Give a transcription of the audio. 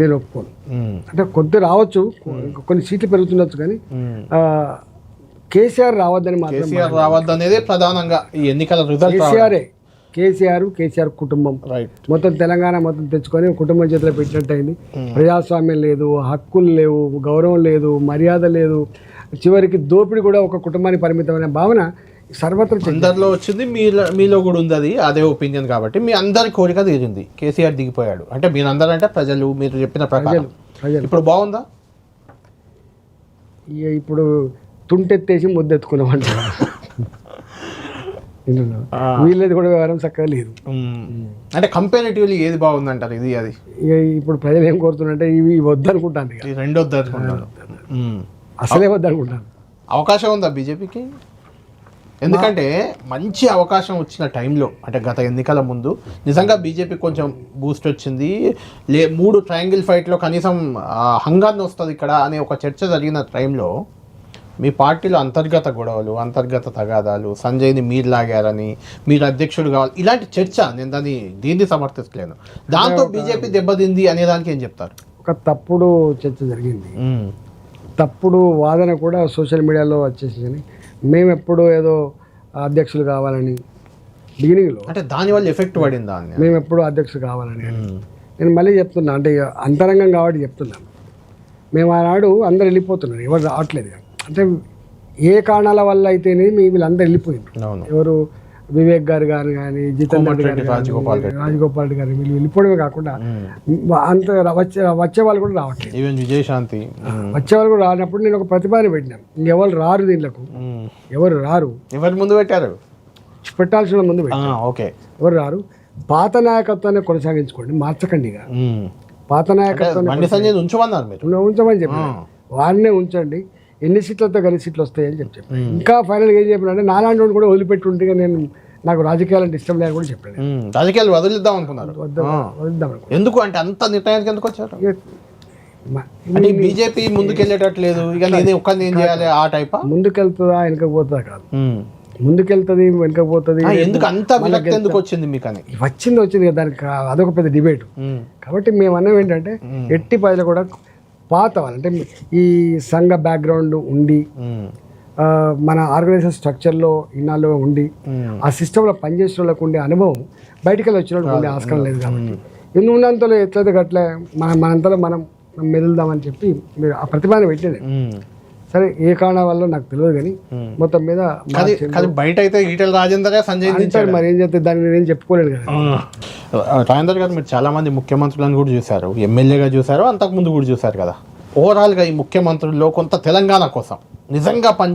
నేను ఒప్పుకోను అంటే కొద్ది రావచ్చు కొన్ని సీట్లు పెరుగుతుండొచ్చు కానీ కేసీఆర్ రావద్దని మాత్రం కేసీఆర్ రావద్దు అనేది ప్రధానంగా ఈ ఎన్నికల కేసీఆరే కేసీఆర్ కేసీఆర్ కుటుంబం. మొత్తం తెలంగాణ మొత్తం తెచ్చుకొని కుటుంబం చేతిలో పెట్టినట్టు అయింది. ప్రజాస్వామ్యం లేదు హక్కులు లేవు గౌరవం లేదు మర్యాద లేదు. చివరికి దోపిడీ కూడా ఒక కుటుంబానికి పరిమితమైన భావన సర్వత్ర అందరిలో వచ్చింది మీలో మీలో కూడా ఉంది అది అదే ఒపీనియన్ కాబట్టి మీ అందరి కోరిక తీరింది. కేసీఆర్ దిగిపోయాడు. అంటే మీరందరూ అంటే ప్రజలు మీరు చెప్పిన ప్రకారం. ప్రజలు ఇప్పుడు బాగుందా? ఇక ఇప్పుడు తుంటెత్తేసి ముద్దెత్తుకున్నామంట. వీళ్ళది కూడా వ్యవహారం చక్కగా లేదు. అంటే కంపారిటివ్లీ ఏది బాగుంది అంటారు ఇది అది? ఇక ఇప్పుడు ప్రజలు ఏం కోరుతున్నారంటే ఇవి ఇవి వద్దనుకుంటాను ఇక. ఈ రెండో అనుకుంటాను ఉమ్. అసలే వద్దనుకుంటాను. అవకాశం ఉందా బీజేపీకి? ఎందుకంటే మంచి అవకాశం వచ్చిన టైంలో అంటే గత ఎన్నికల ముందు నిజంగా బీజేపీ కొంచెం బూస్ట్ వచ్చింది. లే మూడు ట్రయాంగిల్ ఫైట్లో కనీసం హంగాన్ని వస్తుంది ఇక్కడ అనే ఒక చర్చ జరిగిన టైంలో మీ పార్టీలో అంతర్గత గొడవలు అంతర్గత తగాదాలు సంజయ్ని మీరు లాగారని మీరు అధ్యక్షుడు కావాలి ఇలాంటి చర్చ నేను దాన్ని దీన్ని సమర్థిస్తలేను దాంతో బీజేపీ దెబ్బతింది అనే దానికి ఏం చెప్తారు? ఒక తప్పుడు చర్చ జరిగింది. తప్పుడు వాదన కూడా సోషల్ మీడియాలో వచ్చేసింది. మేము ఎప్పుడు ఏదో అధ్యక్షులు కావాలని బిగినింగ్లో అంటే దానివల్ల ఎఫెక్ట్ పడిందా మేము ఎప్పుడు అధ్యక్షులు కావాలని నేను మళ్ళీ చెప్తున్నా అంటే అంతరంగం కాబట్టి చెప్తున్నాను మేము ఆనాడు అందరు వెళ్ళిపోతున్నారు ఎవరు రావట్లేదు. అంటే ఏ కారణాల వల్ల అయితేనే మీ వీళ్ళందరూ వెళ్ళిపోయింది ఎవరు వివేక్ గారు గారు కానీ జితేందర్ రెడ్డి రాజగోపాల్ కానీ, రాజగోపాల్ రెడ్డి గారు వీళ్ళు వెళ్ళిపోవడమే కాకుండా అంత వచ్చే వచ్చే వాళ్ళు కూడా రావట్లేదు. ఈవెన్ విజయశాంతి. వచ్చే వాళ్ళు కూడా రానప్పుడు నేను ఒక ప్రతిపాదన పెట్టినాను ఇంకెవరు రారు దీంట్లకు మ్మ్. ఎవరు రారు. ఎవరి ముందు పెట్టారు? పెట్టాల్సిన ముందు ఓకే. ఎవరు రారు? పాత నాయకత్వాన్ని కొనసాగించుకోండి మార్చకండి ఇక. పాత నాయకత్వాన్ని ఉంచమన్నారు ఉంచమని చెప్పి వారినే ఉంచండి. ఎన్ని సీట్లతో కలిసి సీట్లు వస్తాయని చెప్పి ఇంకా ఫైనల్గా ఏం చెప్పిన అంటే నాలాంటి కూడా వదిలిపెట్టి ఉంటే నేను నాకు రాజకీయాలంటే ఇష్టం లేదని కూడా చెప్పాను. రాజకీయాలు వదిలిద్దాం అనుకున్నారు. అనుకో ఎందుకు అంటే అంత నిర్ణయానికి ఎందుకు వచ్చారు? అంటే బీజేపీ ముందుకెళ్ళేటట్లేదు ఇక నేను ఒక్కరిని ఏం చేయాలి ఆ టైపా? ముందుకెళ్తుందా వెనకపోతుందా కాదు. ముందుకెళ్తుంది వెనకపోతుంది. ఎందుకు అంత ఎందుకు వచ్చింది మీకు అని వచ్చింది వచ్చింది కదా దానికి అదొక పెద్ద డిబేట్. కాబట్టి మేము అన్నం ఏంటంటే ఎట్టి ప్రజలు కూడా పాత వాళ్ళు అంటే ఈ సంఘ బ్యాక్గ్రౌండ్ ఉండి మన ఆర్గనైజేషన్ స్ట్రక్చర్లో ఇన్నాళ్ళు ఉండి. ఆ సిస్టంలో పనిచేసిన వాళ్ళకు ఉండే అనుభవం బయటికి వెళ్ళి వచ్చిన ఉండే ఆస్కారం లేదు కాబట్టి. ఎన్ని ఉన్నంతలో ఎట్లయితే గట్లే మన మనంతలో మనం మెదులుదామని చెప్పి మీరు ఆ ప్రతిభాని పెట్టింది. సరే ఏ కారణం వల్ల నాకు తెలియదు కానీ మొత్తం మీద బయట అయితే ఈటెల రాజేందర్ సంజయ్ అంటారు మరి ఏం చేస్తే దాన్ని నేనేం చెప్పుకోలేను కదా. రాజేందర్ గారు మీరు చాలా మంది ముఖ్యమంత్రులను కూడా చూశారు. ఎమ్మెల్యేగా చూశారు అంతకుముందు కూడా చూశారు కదా. ఓవరాల్గా ఈ ముఖ్యమంత్రుల్లో కొంత తెలంగాణ కోసం నిజంగా పనిచే